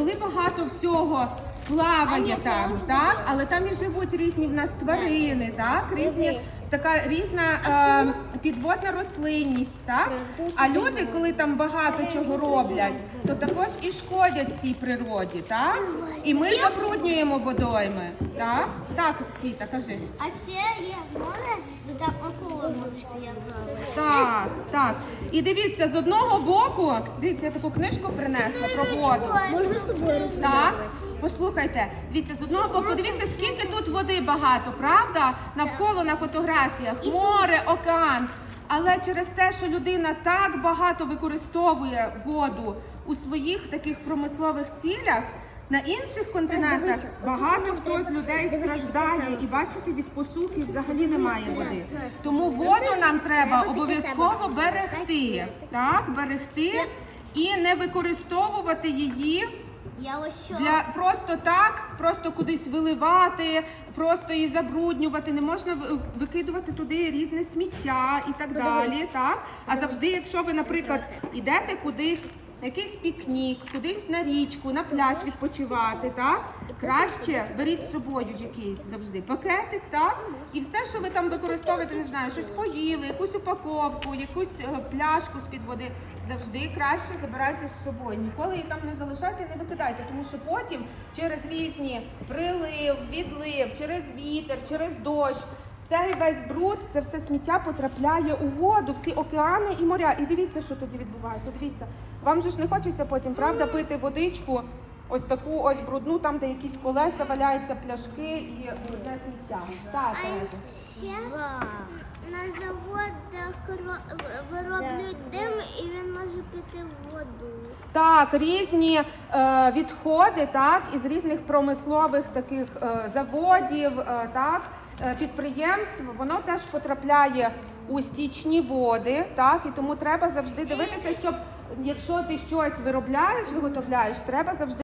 коли багато всього плаває там, так, але там і живуть різні в нас тварини, так, різні така різна е, підводна рослинність, так. А люди, коли там багато чого роблять, то також і шкодять цій природі, так? І ми забруднюємо водойми, так? Так, Квіта, кажи. А ще є море, де там акула морська я. Так, так. І дивіться, з одного боку, дивіться, я таку книжку принесла про воду. Можна з тобою Так, послухайте, дивіться, з одного боку, дивіться, скільки тут води багато, правда? Навколо на фотографіях. Море, океан. Але через те, що людина так багато використовує воду у своїх таких промислових цілях, на інших континентах багато хто з людей страждає і бачите, від посухи взагалі немає води. Тому воду нам треба обов'язково берегти. Так, берегти і не використовувати її. Для просто так, просто кудись виливати, просто її забруднювати. Не можна викидувати туди різне сміття і так далі. Так? А завжди, якщо ви, наприклад, йдете кудись на якийсь пікнік, кудись на річку, на пляж відпочивати, так? Краще беріть з собою якийсь завжди пакетик, так? І все, що ви там використовуєте, не знаю, щось поїли, якусь упаковку, якусь е, пляшку з-під води, завжди краще забирайте з собою. Ніколи її там не залишайте, не викидайте, тому що потім через різні прилив, відлив, через вітер, через дощ. Цей весь бруд, це все сміття потрапляє у воду, в ці океани і моря. І дивіться, що тоді відбувається. Дивіться, вам же ж не хочеться потім, правда, пити водичку, ось таку ось брудну, там, де якісь колеса валяються, пляшки і брудне сміття. Так, А Тереза. ще на заводах вироблюють дим і він може піти в воду. Так, різні е, відходи, так, із різних промислових таких е, заводів, е, так, е, підприємств, воно теж потрапляє у стічні води, так, і тому треба завжди дивитися, щоб якщо ти щось виробляєш, виготовляєш, треба завжди.